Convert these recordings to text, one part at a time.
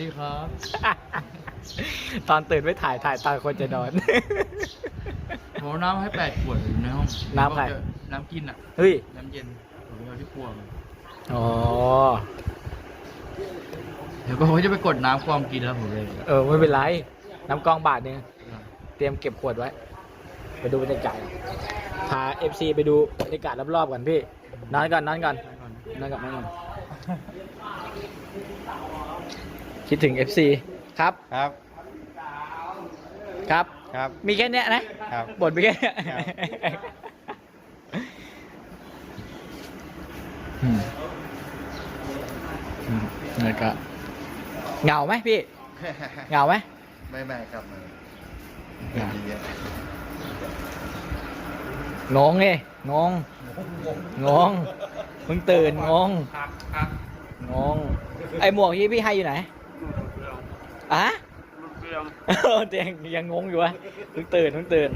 ดีครับ ตอนตื่นไม่ถ่ายถ่ายตอนคนจะนอน ผมเอาน้ำให้แปดขวดอยู่ในห้องน้ำใคร น้ำกินอะ เฮ้ย น้ำเย็นผมเอาที่ครัวมาอ๋อ เดี๋ยวผมจะไปกดน้ำความกินแล้วผมเลยเออไม่เป็นไร น้ำกล้องบาทหนึงเตรียมเก็บขวดไว้ ไปดูบรรยากาศพา FC ไปดูบรรยากาศรอบๆก่อนพี่นอนก่อนนอนก่อนนอนก่อนนอนก่อน คิดถึง FC ครับครับ ครับ ครับ มีแค่เนี้ยนะครับบ่นไปแค่เนี้ยครับ อืมอืมแล้วก็เหงาไหมพี่ เหงาไหมไม่ไม่ครับไม่อะดีอะงงไงงงงงเพิ่งตื่นงงงงไอหมวกที่พี่ให้อยู่ไหน อะเออเตียงยังงงอยู่วะเพิ่งตื่นเพิ่งตื่น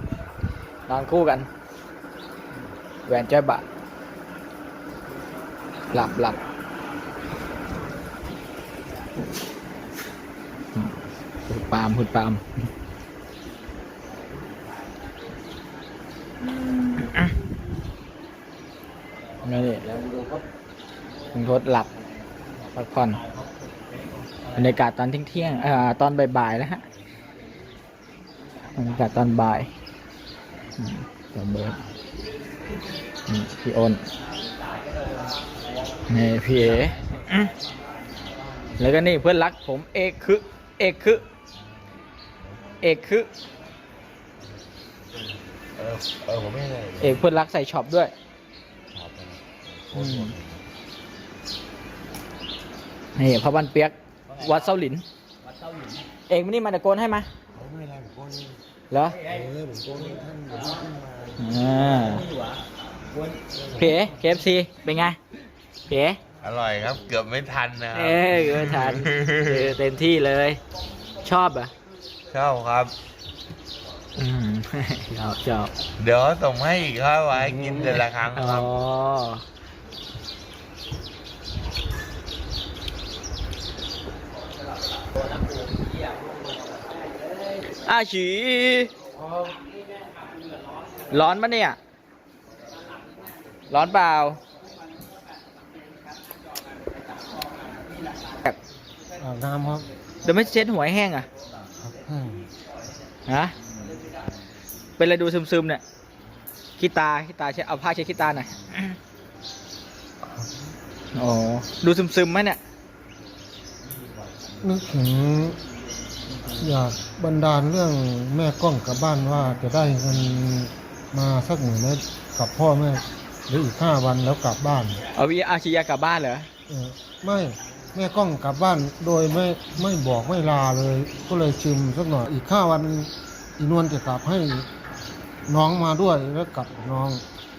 นอนคู่กันแหวนจ้อยบะหลับหลับหุดปามหุดปามนี่แล้วคุณทศหลับพักผ่อน บรรยากาศตอนเที่ยงๆเอ่อตอนบ่ายๆแล้วฮะบรรยากาศตอนบ่ายอืมตัวเบิร์ดนี่พี่อ้นนี่พี่เออืมแล้วก็นี่เพื่อนรักผมเอกคือเอกคือเอกคือเออเออผมไม่ได้เอกเพื่อนรักใส่ช็อปด้วยครับอืมนี่พระบันเปียก วัดเส้าหลินเอกมานี่มาตะโกนให้มาเขาไม่ได้ผมโกนเหรอเออผมโกนท่านผมขึ้นมาอ่าเก๋เคฟซีเป็นไงเก๋อร่อยครับ เกือบไม่ทันนะครัเอ้ยไม่ทันเออเต็มที่เลย ชอบเหรอะชอบครับอืมชอบชอบเดี๋ยวส่งให้อีกครับไว้กินแต่ละครั้งอ๋ครัอบอาฉีร้อนปะเนี่ย ร้อนเปล่าอาบน้ำครับเดี๋ยวไม่เช็ดหัวให้แห้งอะฮะเป็นอะไรดูซึมๆเนี่ยขี้ตาขี้ตาเช็ดเอาผ้าเช็ดขี้ตาหน่อยอ๋อดูซึมๆไหมเนี่ยนึกถึงอยาก บันดาลเรื่องแม่กล้องกลับบ้านว่าจะได้เงินมาสักหมื่นแล้วกับพ่อแม่หรืออีกห้าวันแล้วกลับบ้านเอาวิอาชียากลับบ้านเหรอเออไม่แม่กล้องกลับบ้านโดยไม่ไม่บอกไม่ลาเลย ก็เลยชิมสักหน่อยอีกห้าวันอีนวลจะกลับให้น้องมาด้วยแล้วกลับกับน้อง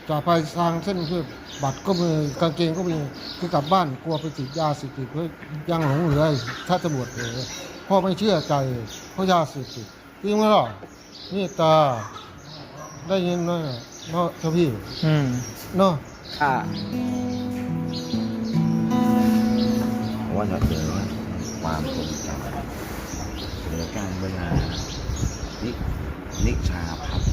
จะไปทางเส้นคือบัตรก็มีกางเกงก็มีคือกลับบ้านกลัวไปติดยาเสพติดเพื่อยังหลงเหลืออีกถ้าตำรวจเลย พ่อไม่เชื่อใจเพราะยาเสพติดจริงไหมล่ะนี่ตาได้ยินไหมเนาะเจ้าพี่อืมเนาะอ่าว่าจะเจอความทรงจำเหลือการเวลานินิชาพัฒน์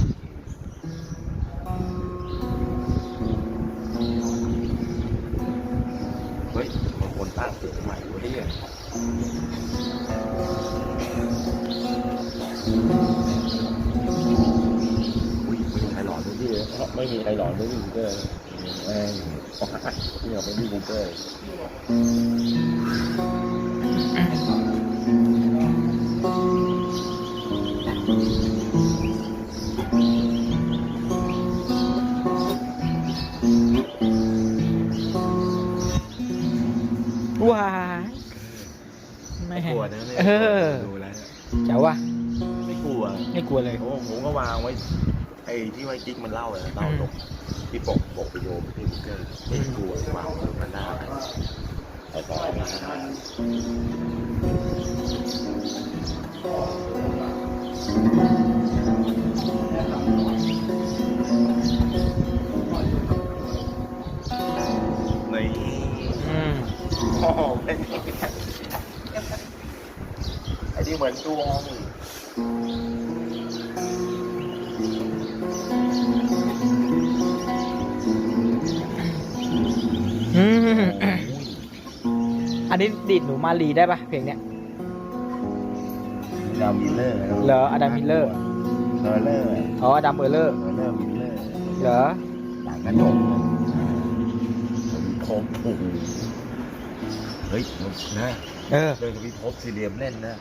เฮ้ยบางคนตั้งตึกใหม่วะเนี่ยอุ้ยไม่มี ใครหลอนด้วยพี่ไม่มีใครหลอนด้วยพี่เกอร์แม่งนี่เราเป็นพี่บูเกอร์ว้ายไม่กลัวนะเนี่ยเออดูแล้วเนี่ยเจ๋วว่ะไม่ กลัวไม่กลัวเลยโอ้ผมก็วางไว้ ไอ้ที่ไว้กิ๊กมันเล่าเลยเล่าตกที่ปกปกไปโยมที่บุกเกอร์ไม่กลัววางไว้มันหน้าแต่ต่อไปไม่ได้นี่อืมโอ้โหเป็นที่เหมือนดวง อืมอันนี้ดีดหนูมาลีได้ปะเพลงเนี้ยดามิลเลอร์เหรออดัมมิลเลอร์เลอร์เลอร์อ๋ออดัมเบอร์เลอร์เลอร์เลอร์มิลเลอร์เหรอหลังกระจกผมคมโอ้โหเฮ้ยมันนะ เออ เดินกับพี่พบซีเรียมเล่นนะ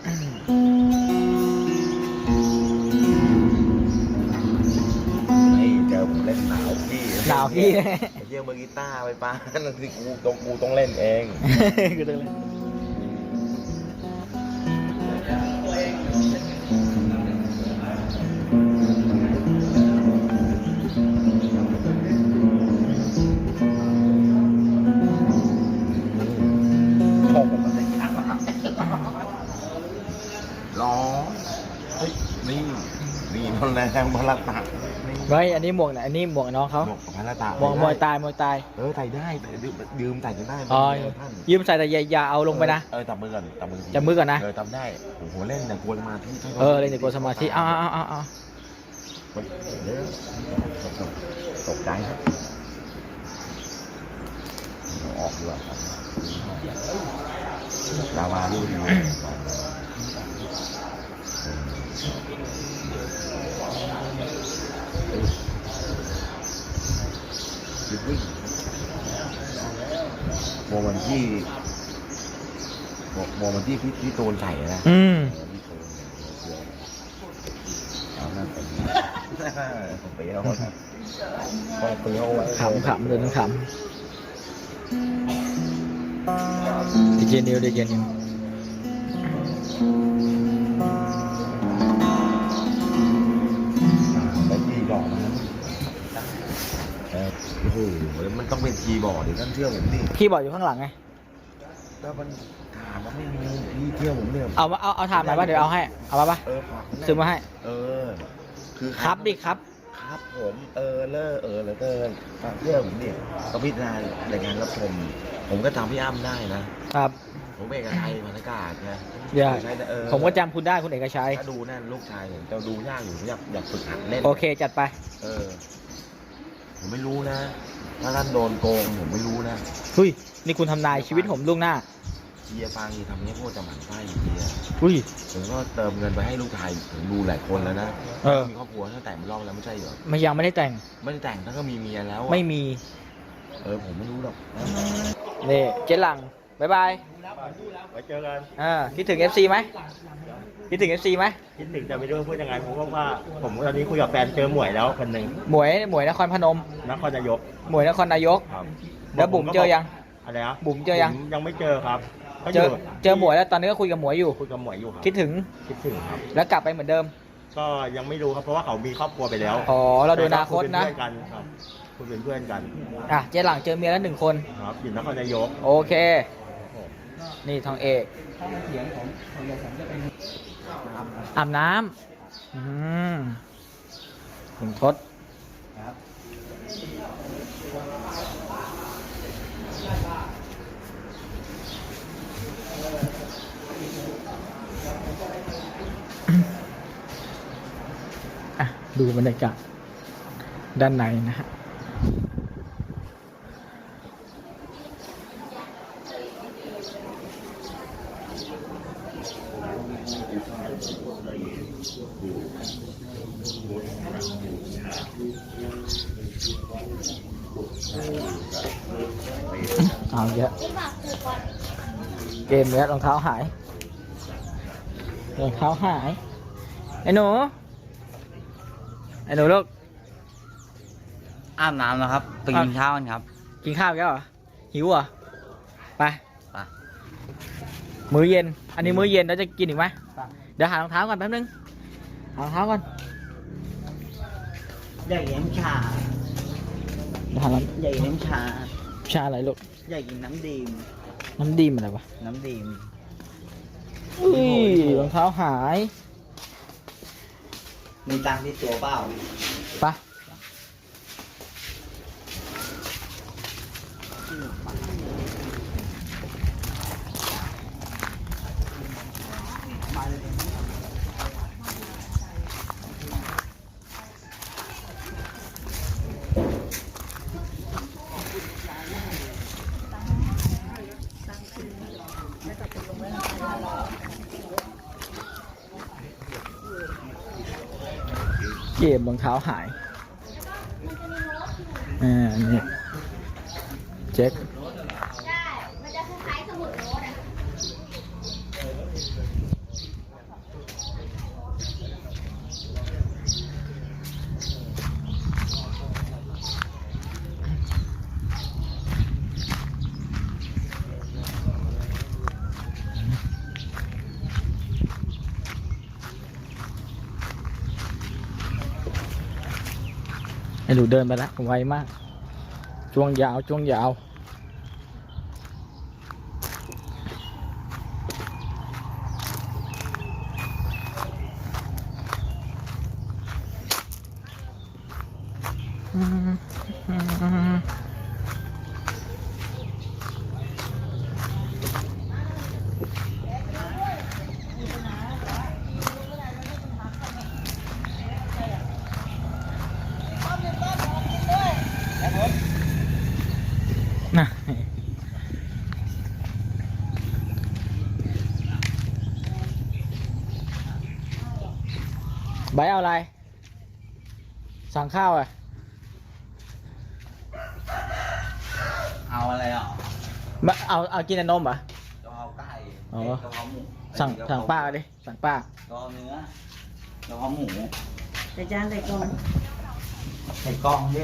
ไอ้เจอผมเล่นหนาวพี่หนาวพี่ ไอ้เหี้ยมือกีตาร์ไปป้านั่นคือกูต้องกูต้องเล่นเองกูต้องเล่น นี่พลังพลังตานี่เฮ้ยอันนี้หมวกไหนอันนี้หมวกน้องเขาหมวกกับพลังตาหมวกมวยตายมวยตาย เออใส่ได้แต่ยืมยืมใส่กันได้อ๋อท่านยืมใส่แต่อย่าอย่าเอาลงไปนะ เออจับมือก่อนจับมือจับมือก่อนนะ เออจับได้โอ้โหเล่นแต่กวนมาที่เออเลยเดี๋ยวกดสมาธิอ้าวอ้าวอ้าวอ้าวมันเดี๋ยวตกใจครับเอาออกดีกว่าครับดาวาลูกดีกว่า หยุดวิ่งโมมันที่โมโมมันที่พี่พี่ตูนใส่นะอืมเอาหน้าเป็นผมเปรี้ยวครับต้องเปรี้ยวไว้ขำขำเดินขำดีเจนิวดีเจนิวแล้ว หแล้วมันต้องเป็นทีบอร์ดเดี๋ยวท่านเชื่อผมดิพี่บอกอยู่ข้างหลังไงแล้วมันถามว่าไม่มีพี่เชื่อผมเนี่ยเอามาเอาเอาถามมาป่ะเดี๋ยวเอาให้ เอามาป่ะเออฝากซื้อมาให้ เออ คือครับดิครับ ครับผมเออเลอเออเหลือเกินฝากเชื่อผมดิก็พิจารณาในงานรับชมผมก็จำพี่อ้ำได้นะครับ ผมเอกชัยพันธกาศนะอย่าใช่เออผมก็จำคุณได้คุณเอกชัย ถ้าดูนั่นลูกชายผมจะดูยากอยู่ผมอยากอยากฝึกหัดเล่น โอเคจัดไป เออ ผมไม่รู้นะ ถ้าท่านโดนโกงผมไม่รู้นะหุ้ยนี่คุณทำนายชีวิตผมล่วงหน้าเชียร์ฟังนี่ทำให้พวกจะหมั่นไส้เชียร์หุ้ยผมก็เติมเงินไปให้ลูกชายผมดูหลายคนแล้วนะเออมีครอบครัวตั้งแต่งรอบแล้วไม่ใช่เหรอมันยังไม่ได้แต่งไม่ได้แต่งทั้งก็มีเมียแล้วอะไม่มี เออผมไม่รู้หรอก นี่เจ๊หลัง บายบายไว้เจอกันอ่าคิดถึง FC ไหมคิดถึง FC ไหมคิดถึงจะไม่รู้พูดยังไงผมก็ว่า ผมตอนนี้คุยกับแฟนเจอหมวยแล้วคนหนึ่งหมวยหมวยนครพนมนครนายกหมวยนครนายกครับแล้วบุ๋มเจอยังอะไรนะบุ๋มเจอยังบุ๋มยังไม่เจอครับก็เจออยู่เจอหมวยแล้วตอนนี้ก็คุยกับหมวยอยู่ คุยกับหมวยอยู่ครับคิดถึงคิดถึงครับ แล้วกลับไปเหมือนเดิม ก็ยังไม่รู้ครับเพราะว่าเขามีครอบครัวไปแล้วอ๋อเราดูอนาคตนะแต่ก็ยเป็นเพื่อนกันครับคุยเป็นเพื่อนกันอะเจ๊หลังเจอเมียแล้วหนึ่งคนครับอยู่นครนายก โอเค นี่ทองเอกอาบน้ำอืมขุนทศอะดูบรรยากาศด้านในนะฮะ เอาเยอะ เกมเนี้ยรองเท้าหายรองเท้าหาย ไอ้หนู ไอ้หนูลูก อาบน้ำแล้วครับไปกินข้าวกันครับ กินข้าวอีกแล้วเหรอ หิวเหรอ ไป ไป มื้อเย็น อันนี้มื้อเย็นเราจะกินอีกไหมเดี๋ยวหารองเท้าก่อนแป๊บนึง หารองเท้าก่อนอยากกินน้ำชาเดี๋ยวหารองอยากกินน้ำชาชาอะไรลูกอยากกินน้ำดีมน้ำดีมอะไรวะน้ำดีมอุ้ยรองเท้าหาย มีตังค์ที่ตัวเปล่า ไป เกมรองเท้าหายอ่านี่เช็ค ใช่ มันจะคล้ายๆสมุดโน้ตอะ ให้หนูเดินไปละไวมาก ช่วงยาวช่วงยาวน่ะ ใบเอาอะไร สั่งข้าวอะ เอาอะไรอะบะเอาเอากินแต่นมเหรอะกะเพราไก่อ๋อ กะเพราหมูสั่งกะเพสั่รงป้าดิ สั่งป้า กะเพราเนื้อกะเพราหมูใส่จานใส่กล่องใส่กล่องดิ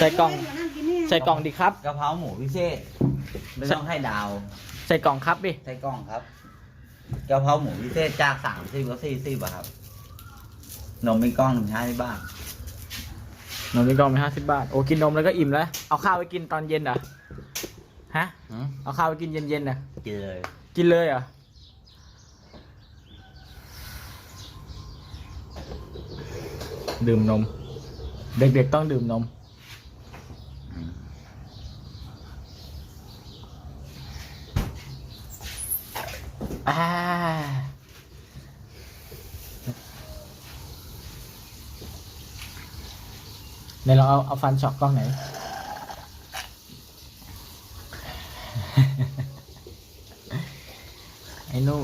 ใส่กล่องนั่งกินนี่ใส่กล่องดิครับ กะเพราหมูพิเศษไม่ต้องให้ดาว ใส่กล่องครับดิ ใส่กล่องครับ กะเพราหมูพิเศษจากสามสิบก็สี่สิบอะครับ นมเป็นกล้องหนึ่งห้าสิบบาทนมมีกล่องไปห้าสิบบาท โอ้กินนมแล้วก็อิ่มแล้ว เอาข้าวไปกินตอนเย็นเหรอ ฮะเอาข้าวไปกินเย็นๆนะกินเลยกินเลยเหรอ ดื่มนม เด็กๆต้องดื่มนม อ่า เดี๋ยวเราเอาเอาฟันช็อกกล้องไหน ไอ้หนู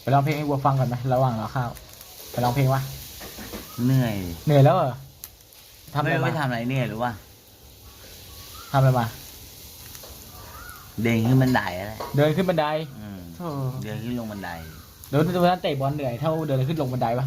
ไปร้องเพลงให้วัวฟังก่อนไหมระหว่างเราข้าวไปร้องเพลงวะเหนื่อยเหนื่อยแล้วเหรอทำอะไรไม่มาไม่ทำอะไรเนี่ยหรือว่า ทำอะไรมา เดินขึ้นบันไดอะไร เดินขึ้นบันไดอืม โธ่เดินขึ้นลงบันไดเดี๋ยววันนั้นเตะบอลเหนื่อยเท่าเดินขึ้นลงบันไดปะ